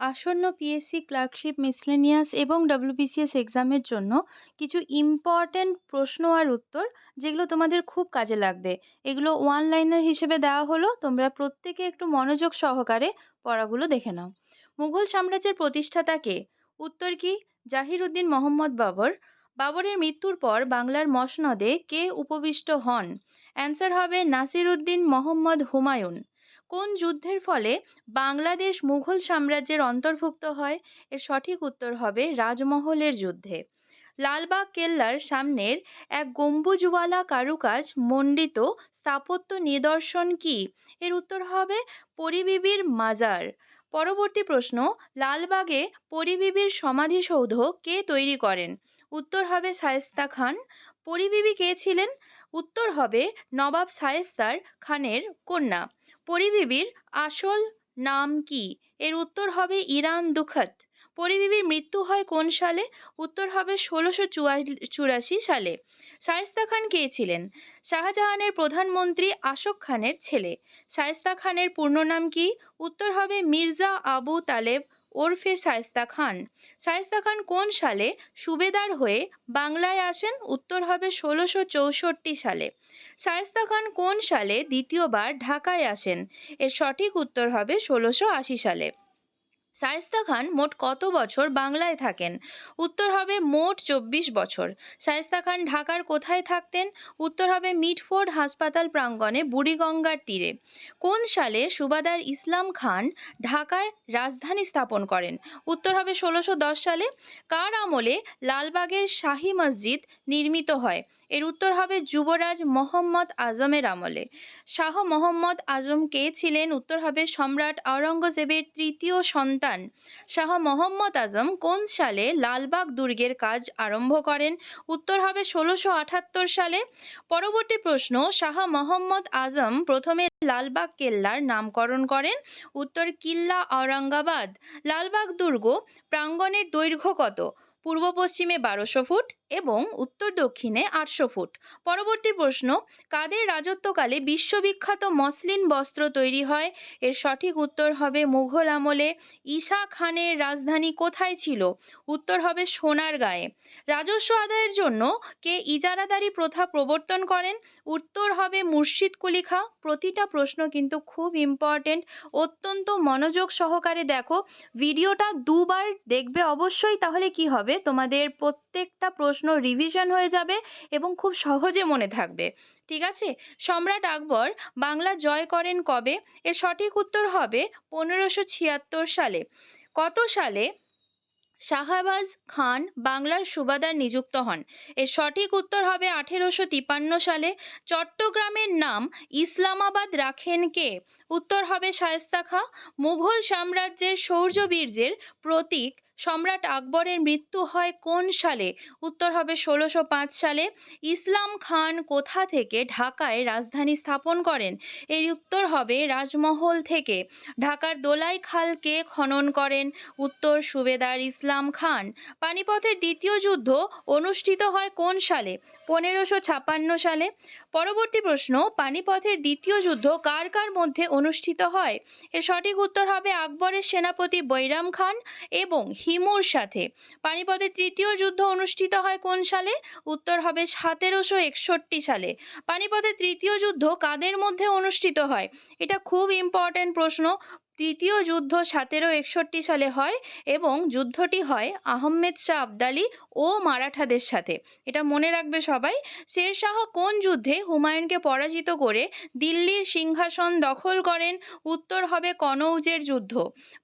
আসন্ন PSC clerkship miscellaneous এবং WBCS এক্সামের জন্য কিছু ইম্পর্ট্যান্ট প্রশ্ন আর উত্তর, যেগুলো তোমাদের খুব কাজে লাগবে। এগুলো ওয়ান লাইনার হিসেবে দেওয়া হলো। তোমরা প্রত্যেকে একটু মনোযোগ সহকারে পড়াগুলো দেখে নাও। মুঘল সাম্রাজ্যের প্রতিষ্ঠাতা কে? উত্তর কি? জাহিরুদ্দিন মোহাম্মদ বাবর। বাবরের মৃত্যুর পর বাংলার মসনদে কে উপবিষ্ট হন? অ্যান্সার হবে নাসিরুদ্দিন মোহাম্মদ হুমায়ুন। কোন যুদ্ধের ফলে বাংলাদেশ মুঘল সাম্রাজ্যের অন্তর্ভুক্ত হয়? এর সঠিক উত্তর হবে রাজমহলের যুদ্ধে। লালবাগ কেল্লার সামনের এক গম্বুজওয়ালা কারুকাজ মণ্ডিত স্থাপত্য নিদর্শন কি? এর উত্তর হবে পরিবিবির মাজার। পরবর্তী প্রশ্ন, লালবাগে পরিবিবির সমাধিসৌধ কে তৈরি করেন? উত্তর হবে শায়েস্তা খান। পরিবিবি কে ছিলেন? উত্তর হবে নবাব শায়েস্তার খানের কন্যা। পরিবিবির আসল নাম কি? এর উত্তর হবে ইরান দুখত। পরিবিবির মৃত্যু হয় কোন সালে? উত্তর হবে ষোলোশো চুরাশি সালে। শায়েস্তা খান কে ছিলেন? শাহজাহানের প্রধানমন্ত্রী আশোক খানের ছেলে। শায়েস্তা খানের পূর্ণ নাম কি? উত্তর হবে মির্জা আবু তালেব ওরফে শায়েস্তা খান। শায়েস্তা খান কোন সালে সুবেদার হয়ে বাংলায় আসেন? উত্তর হবে ষোলোশো চৌষট্টি সালে। শায়েস্তা খান কোন সালে দ্বিতীয়বার ঢাকায় আসেন? এর সঠিক উত্তর হবে ষোলোশো আশি সালে। শায়েস্তা খান মোট কত বছর বাংলায় থাকেন? উত্তর হবে মোট চব্বিশ বছর। শায়েস্তা খান ঢাকার কোথায় থাকতেন? উত্তর হবে মিটফোর্ড হাসপাতাল প্রাঙ্গণে বুড়িগঙ্গার তীরে। কোন সালে সুবাদার ইসলাম খান ঢাকায় রাজধানী স্থাপন করেন? উত্তর হবে ষোলোশো সালে। কার আমলে লালবাগের শাহী মসজিদ নির্মিত হয়? এর উত্তর হবে যুবরাজ মোহাম্মদ আজমের আমলে। শাহ মোহাম্মদ আজম কে ছিলেন? উত্তর হবে সম্রাট আওরঙ্গজেবের তৃতীয় সন্তান। শাহ মোহাম্মদ আজম কোন সালে লালবাগ দুর্গের কাজ আরম্ভ করেন? উত্তর হবে ষোলোশো আটাত্তর সালে। পরবর্তী প্রশ্ন, শাহ মোহাম্মদ আজম প্রথমে লালবাগ কেল্লার নামকরণ করেন। উত্তর, কিল্লা আওরঙ্গাবাদ লালবাগ দুর্গ প্রাঙ্গণের দৈর্ঘ্য কত? পূর্ব পশ্চিমে বারোশো ফুট এবং উত্তর দক্ষিণে আটশো ফুট। পরবর্তী প্রশ্ন, কাদের রাজত্বকালে বিশ্ববিখ্যাত মসলিন বস্ত্র তৈরি হয়? এর সঠিক উত্তর হবে মুঘল আমলে। ঈশা খানের রাজধানী কোথায় ছিল? উত্তর হবে সোনার গায়ে। রাজস্ব আদায়ের জন্য কে ইজারাদারি প্রথা প্রবর্তন করেন? উত্তর হবে মুর্শিদ কুলি খা। প্রতিটা প্রশ্ন কিন্তু খুব ইম্পর্টেন্ট অত্যন্ত মনোযোগ সহকারে দেখো। ভিডিওটা দুবার দেখবে অবশ্যই, তাহলে কি হবে? তোমাদের প্রত্যেকটা প্রশ্ন রিভিশন হয়ে যাবে এবং খুব সহজে মনে থাকবে। ঠিক আছে? সম্রাট আকবর বাংলা জয় করেন কবে? এর সঠিক উত্তর হবে পনেরোশো ছিয়াত্তর সালে। কত সালে শাহবাজ খান বাংলার সুবাদার নিযুক্ত হন? এর সঠিক উত্তর হবে আঠেরোশো তিপান্ন সালে। চট্টগ্রামের নাম ইসলামাবাদ রাখেন কে? উত্তর হবে শায়েস্তা খাঁ। মুঘল সাম্রাজ্যের শৌর্যবীর্যের প্রতীক সম্রাট আকবরের মৃত্যু হয় কোন সালে? উত্তর হবে ষোলোশো পাঁচ সালে। ইসলাম খান কোথা থেকে ঢাকায় রাজধানী স্থাপন করেন? এর উত্তর হবে রাজমহল থেকে। ঢাকার দোলাই খাল কে খনন করেন? উত্তর সুবেদার ইসলাম খান। পানিপথের দ্বিতীয় যুদ্ধ অনুষ্ঠিত হয় কোন সালে? পনেরোশো ছাপান্ন সালে। পরবর্তী প্রশ্ন, পানিপথের দ্বিতীয় যুদ্ধ কার কার মধ্যে অনুষ্ঠিত হয়? এর সঠিক উত্তর হবে আকবরের সেনাপতি বৈরাম খান এবং হিমুর সাথে। পানিপথে তৃতীয় যুদ্ধ অনুষ্ঠিত হয় কোন সালে? উত্তর হবে সতেরোশো একষট্টি সালে। পানিপথে তৃতীয় যুদ্ধ কাদের মধ্যে অনুষ্ঠিত হয়? এটা খুব ইম্পর্ট্যান্ট প্রশ্ন। তৃতীয় যুদ্ধ সতেরো একষট্টি সালে হয় এবং যুদ্ধটি হয় আহমেদ শাহ আবদালি ও মারাঠাদের সাথে। এটা মনে রাখবে সবাই শেরশাহ কোন যুদ্ধে হুমায়ুনকে পরাজিত করে দিল্লির সিংহাসন দখল করেন? উত্তর হবে কনৌজের যুদ্ধ।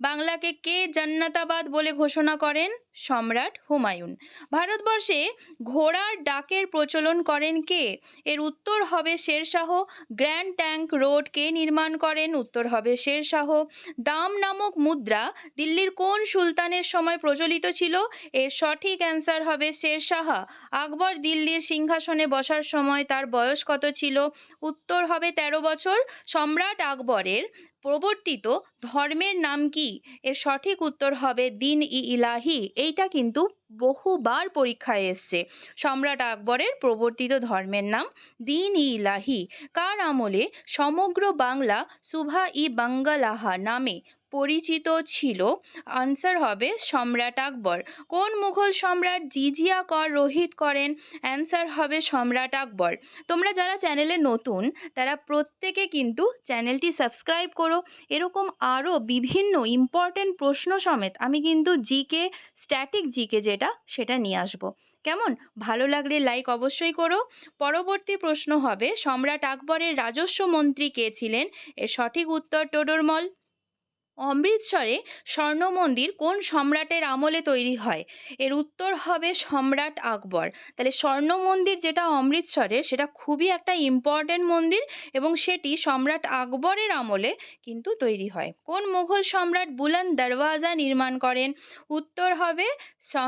বাংলাকে কে জান্নাতাবাদ বলে ঘোষণা করেন? সম্রাট হুমায়ুন। ভারতবর্ষে ঘোড়ার ডাকের প্রচলন করেন কে? এর উত্তর হবে শেরশাহ। গ্র্যান্ড ট্যাঙ্ক রোড কে নির্মাণ করেন? উত্তর হবে শেরশাহ। দাম নামক মুদ্রা দিল্লির কোন সুলতানের সময় প্রচলিত ছিল? এর সঠিক অ্যান্সার হবে শেরশাহ। আকবর দিল্লির সিংহাসনে বসার সময় তার বয়স কত ছিল? উত্তর হবে তেরো বছর। সম্রাট আকবরের প্রবর্তিত ধর্মের নাম কি? এর সঠিক উত্তর হবে দিন ই ইলাহি। এইটা কিন্তু বহুবার পরীক্ষায় এসছে। সম্রাট আকবরের প্রবর্তিত ধর্মের নাম দিন ই ইলাহি। কার আমলে সমগ্র বাংলা সুভা ই বাঙ্গালাহা নামে পরিচিত ছিল। আনসার হবে সম্রাট আকবর। কোন মুঘল সম্রাট জিজিয়া কর রোহিত করেন? অ্যান্সার হবে সম্রাট আকবর। তোমরা যারা চ্যানেলে নতুন, তারা প্রত্যেকে কিন্তু চ্যানেলটি সাবস্ক্রাইব করো। এরকম আরও বিভিন্ন ইম্পর্টেন্ট প্রশ্ন সমেত আমি কিন্তু জিকে স্ট্যাটিক জিকে যেটা, সেটা নিয়ে আসব। কেমন? ভালো লাগলে লাইক অবশ্যই করো। পরবর্তী প্রশ্ন হবে, সম্রাট আকবরের রাজস্ব মন্ত্রী কে ছিলেন? এর সঠিক উত্তর টোডরমল। অমৃতসরে স্বর্ণ মন্দির কোন সম্রাটের আমলে তৈরি হয়? এর উত্তর হবে সম্রাট আকবর। তাহলে স্বর্ণ মন্দির যেটা অমৃতসরের, সেটা খুবই একটা ইম্পর্ট্যান্ট মন্দির এবং সেটি সম্রাট আকবরের আমলে কিন্তু তৈরি হয়। কোন মুঘল সম্রাট বুলন্দ দরওয়াজা নির্মাণ করেন? উত্তর হবে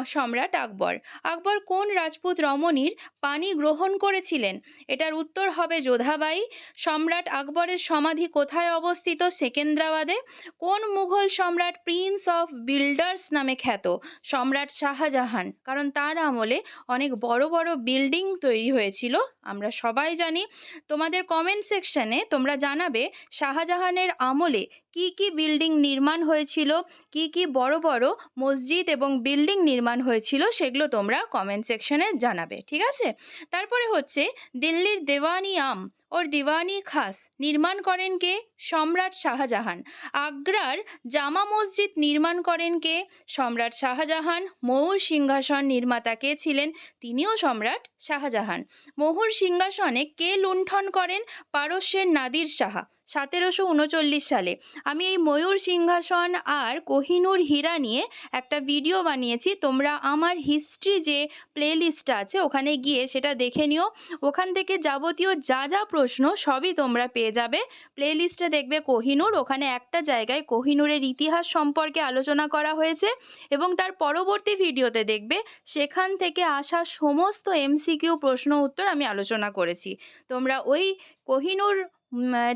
সম্রাট আকবর। আকবর কোন রাজপুত রমণীর পানি গ্রহণ করেছিলেন? এটার উত্তর হবে যোধাবাই। সম্রাট আকবরের সমাধি কোথায় অবস্থিত? সেকেন্দ্রাবাদে। কোন মুঘল সম্রাট প্রিন্স অফ বিল্ডার্স নামে খ্যাত, সম্রাট শাহজাহান। কারণ তার আমলে অনেক বড় বড় বিল্ডিং তৈরি হয়েছিল। আমরা সবাই জানি। তোমাদের কমেন্ট সেকশনে তোমরা জানাবে শাহজাহানের আমলে কি কি বিল্ডিং নির্মাণ হয়েছিল, কি কি বড় বড় মসজিদ এবং বিল্ডিং নির্মাণ হয়েছিল সেগুলো তোমরা কমেন্ট সেকশনে জানাবে, ঠিক আছে? তারপরে হচ্ছে দিল্লির দেওয়ানি আম ওর দিওয়ানি খাস নির্মাণ করেন কে? সম্রাট শাহজাহান। আগ্রার জামা মসজিদ নির্মাণ করেন কে? সম্রাট শাহজাহান। ময়ূর সিংহাসন নির্মাতা কে ছিলেন? তিনিও সম্রাট শাহজাহান। মহুর সিংহাসনে কে লুণ্ঠন করেন? পারস্যের নাদির শাহ সতেরোশো উনচল্লিশ সালে। আমি এই ময়ূর সিংহাসন আর কোহিনুর হীরা নিয়ে একটা ভিডিও বানিয়েছি। তোমরা আমার হিস্ট্রি যে প্লেলিস্টটা আছে, ওখানে গিয়ে সেটা দেখে নিও। ওখান থেকে যাবতীয় যা যা প্রশ্ন সবই তোমরা পেয়ে যাবে। প্লেলিস্টে দেখবে কোহিনুর। ওখানে একটা জায়গায় কোহিনুরের ইতিহাস সম্পর্কে আলোচনা করা হয়েছে এবং তার পরবর্তী ভিডিওতে দেখবে সেখান থেকে আসা সমস্ত এমসিকিউ প্রশ্ন উত্তর আমি আলোচনা করেছি। তোমরা ওই কোহিনুর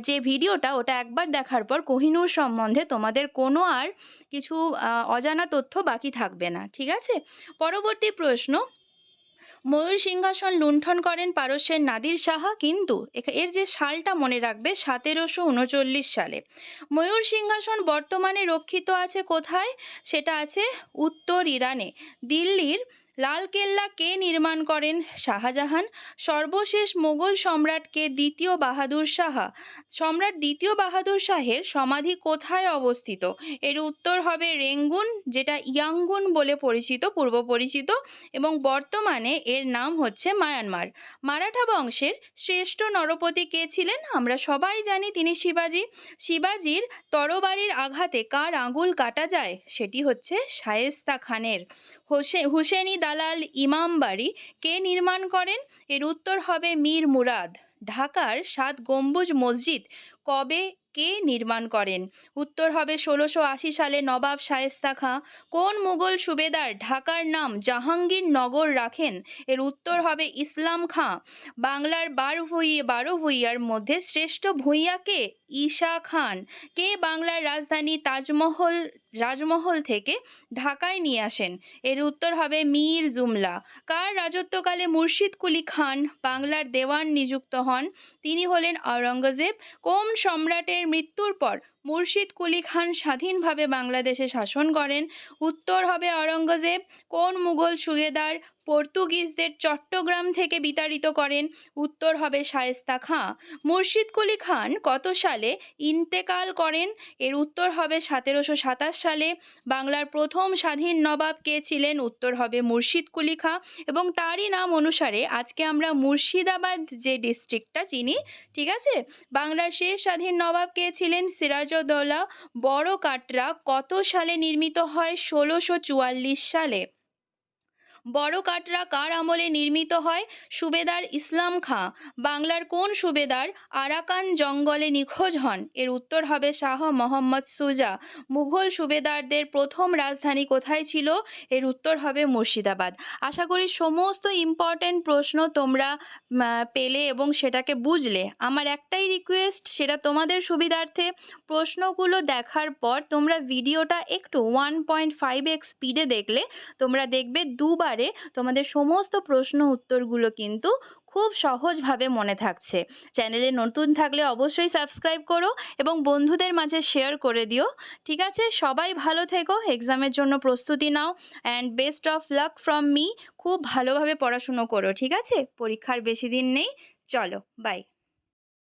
যে ভিডিওটা ওটা একবার দেখার পর কোহিনুর সম্বন্ধে তোমাদের কোনো আর কিছু অজানা তথ্য বাকি থাকবে না, ঠিক আছে? পরবর্তী প্রশ্ন, ময়ূর সিংহাসন লুণ্ঠন করেন পারস্যের নাদির সাহা কিন্তু এর যে সালটা মনে রাখবে সতেরোশো উনচল্লিশ সালে। ময়ূর সিংহাসন বর্তমানে রক্ষিত আছে কোথায়? সেটা আছে উত্তর ইরানে। দিল্লির লালকেল্লা কে নির্মাণ করেন? শাহজাহান। সর্বশেষ মোগল সম্রাটকে দ্বিতীয় বাহাদুর শাহ। সম্রাট দ্বিতীয় বাহাদুর শাহের সমাধি কোথায় অবস্থিত? এর উত্তর হবে রেঙ্গুন, যেটা ইয়াঙ্গুন বলে পরিচিত, পূর্ব পরিচিত, এবং বর্তমানে এর নাম হচ্ছে মায়ানমার। মারাঠা বংশের শ্রেষ্ঠ নরপতি কে ছিলেন? আমরা সবাই জানি তিনি শিবাজি। শিবাজির তরবারির আঘাতে কার আঙুল কাটা যায়? সেটি হচ্ছে শায়েস্তা খানের। হোসে হুসেনি দালাল ইমাম বাড়ি কে নির্মাণ করেন? এর উত্তর হবে মীর মুরাদ। ঢাকার সাত গম্বুজ মসজিদ কবে কে নির্মাণ করেন? উত্তর হবে ষোলোশো আশি সালে নবাব শায়েস্তা খাঁ। কোন মুঘল সুবেদার ঢাকার নাম জাহাঙ্গীর নগর রাখেন? এর উত্তর হবে ইসলাম খাঁ। বাংলার বার ভুঁই বারো ভূঁইয়ার মধ্যে শ্রেষ্ঠ ভূঁইয়া কে? ঈশা খান, কে বাংলার রাজধানী তাজমহল, রাজমহল থেকে ঢাকায় নিয়ে আসেন? এর উত্তর হবে মীর জুমলা। কার রাজত্বকালে মুর্শিদ কুলি খান বাংলার দেওয়ান নিযুক্ত হন? তিনি হলেন আওরঙ্গজেব। কোন সম্রাটের মৃত্যুর পর মুর্শিদ কুলি খান স্বাধীনভাবে বাংলাদেশে শাসন করেন? উত্তর হবে আওরঙ্গজেব। কোন মুঘল সুবেদার পর্তুগিজদের চট্টগ্রাম থেকে বিতাড়িত করেন। উত্তর হবে শায়েস্তা খাঁ। মুর্শিদ কুলি খান কত সালে ইন্তেকাল করেন? এর উত্তর হবে সতেরোশো সাতাশ সালে। বাংলার প্রথম স্বাধীন নবাব কে ছিলেন? উত্তর হবে মুর্শিদ কুলি খাঁ। এবং তারই নাম অনুসারে আজকে আমরা মুর্শিদাবাদ যে ডিস্ট্রিক্টটা চিনি, ঠিক আছে? বাংলার শেষ স্বাধীন নবাব কে ছিলেন? সিরাজউদ্দৌলা বড় কাটরা কত সালে নির্মিত হয়? ষোলোশো চুয়াল্লিশ সালে। বড় কাটরা কার আমলে নির্মিত হয়? সুবেদার ইসলাম খাঁ। বাংলার কোন সুবেদার আরাকান জঙ্গলে নিখোঁজ হন? এর উত্তর হবে শাহ মোহাম্মদ সুজা। মুঘল সুবেদারদের প্রথম রাজধানী কোথায় ছিল? এর উত্তর হবে মুর্শিদাবাদ। আশা করি সমস্ত ইম্পর্ট্যান্ট প্রশ্ন তোমরা পেলে এবং সেটাকে বুঝলে। আমার একটাই রিকোয়েস্ট সেটা তোমাদের সুবিধার্থে। প্রশ্নগুলো দেখার পর তোমরা ভিডিওটা একটু ওয়ান পয়েন্ট ফাইভ এক্স স্পিডে দেখলে, তোমরা দেখবে দুবারে তোমাদের সমস্ত প্রশ্ন উত্তরগুলো কিন্তু খুব সহজভাবে মনে থাকছে। চ্যানেলে নতুন থাকলে অবশ্যই সাবস্ক্রাইব করো এবং বন্ধুদের মাঝে শেয়ার করে দিও। ঠিক আছে? সবাই ভালো থেকো, এক্সামের জন্য প্রস্তুতি নাও and best of luck from me খুব ভালোভাবে পড়াশুনো করো, ঠিক আছে? পরীক্ষার বেশি দিন নেই। চলো বাই